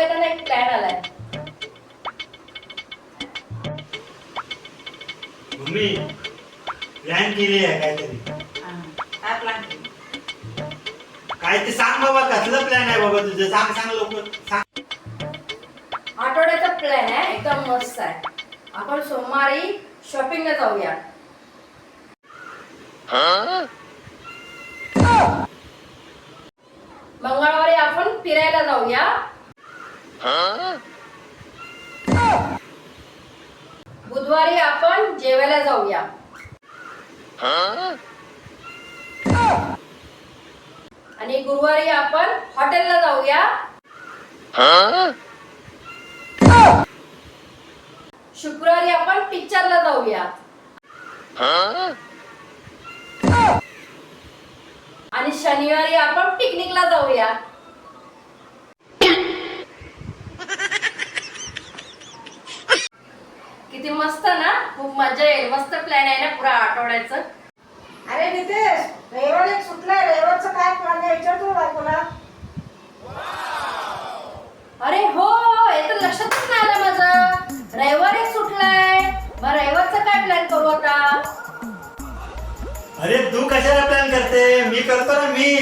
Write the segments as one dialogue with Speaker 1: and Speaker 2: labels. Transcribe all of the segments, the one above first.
Speaker 1: येताना एक प्लॅन आलाय.
Speaker 2: मम्मी प्लॅन केली आहे काहीतरी.
Speaker 3: काय प्लॅन
Speaker 2: काय ते सांग बाबा कसलं प्लॅन आहे बाबा तुझं? सांग सांग लवकर. सांग.
Speaker 1: आठवड्याचा प्लॅन आहे एकदम मस्त आहे. आपण सोमवारी शॉपिंगला जाऊया. मंगळवारी आपण फिरायला जाऊया. बुधवारी आपण जेवायला जाऊया. आणि गुरुवारी आपण हॉटेलला जाऊया. शुक्रवारी आपण पिक्चरला जाऊया. आणि शनिवारी आपण पिकनिकला जाऊया. मस्त ना? खूप मजा येईल. मस्त प्लॅन आहे ना पुरा आठवड्याचं.
Speaker 3: अरे नितेश रविवार एक सुटलाय. रविवारचं काय प्लॅन आहे? विचार तू बायकोला.
Speaker 1: अरे हो हे तर लक्षातच नाही आलं माझं. रविवार एक सुटलाय. मग रविवारचं काय प्लॅन करू आता?
Speaker 2: अरे तू कशाला प्लॅन करते? मी करतो ना मी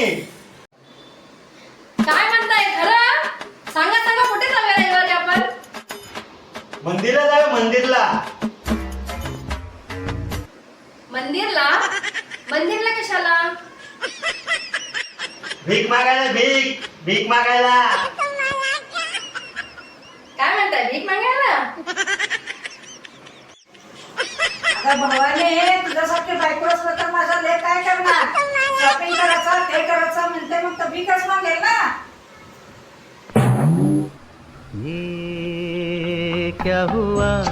Speaker 1: काय म्हणताय खरं सांगा सांगा कुठे जाऊया रविवारी आपण
Speaker 2: मंदिरला जाऊ मंदिरला.
Speaker 1: मंदिरला? मंदिरला कशाला?
Speaker 2: भीक मागायला भीक भीक मागायला.
Speaker 1: काय म्हणताय भीक मागायला?
Speaker 3: आता भावाने तुझ्यासारखे बायको असलं तर माझा लेख काय करणार? शॉपिंग करायचं ते करायचं म्हणते मग तर भीकच मागेल ना.
Speaker 4: ये क्या हुआ?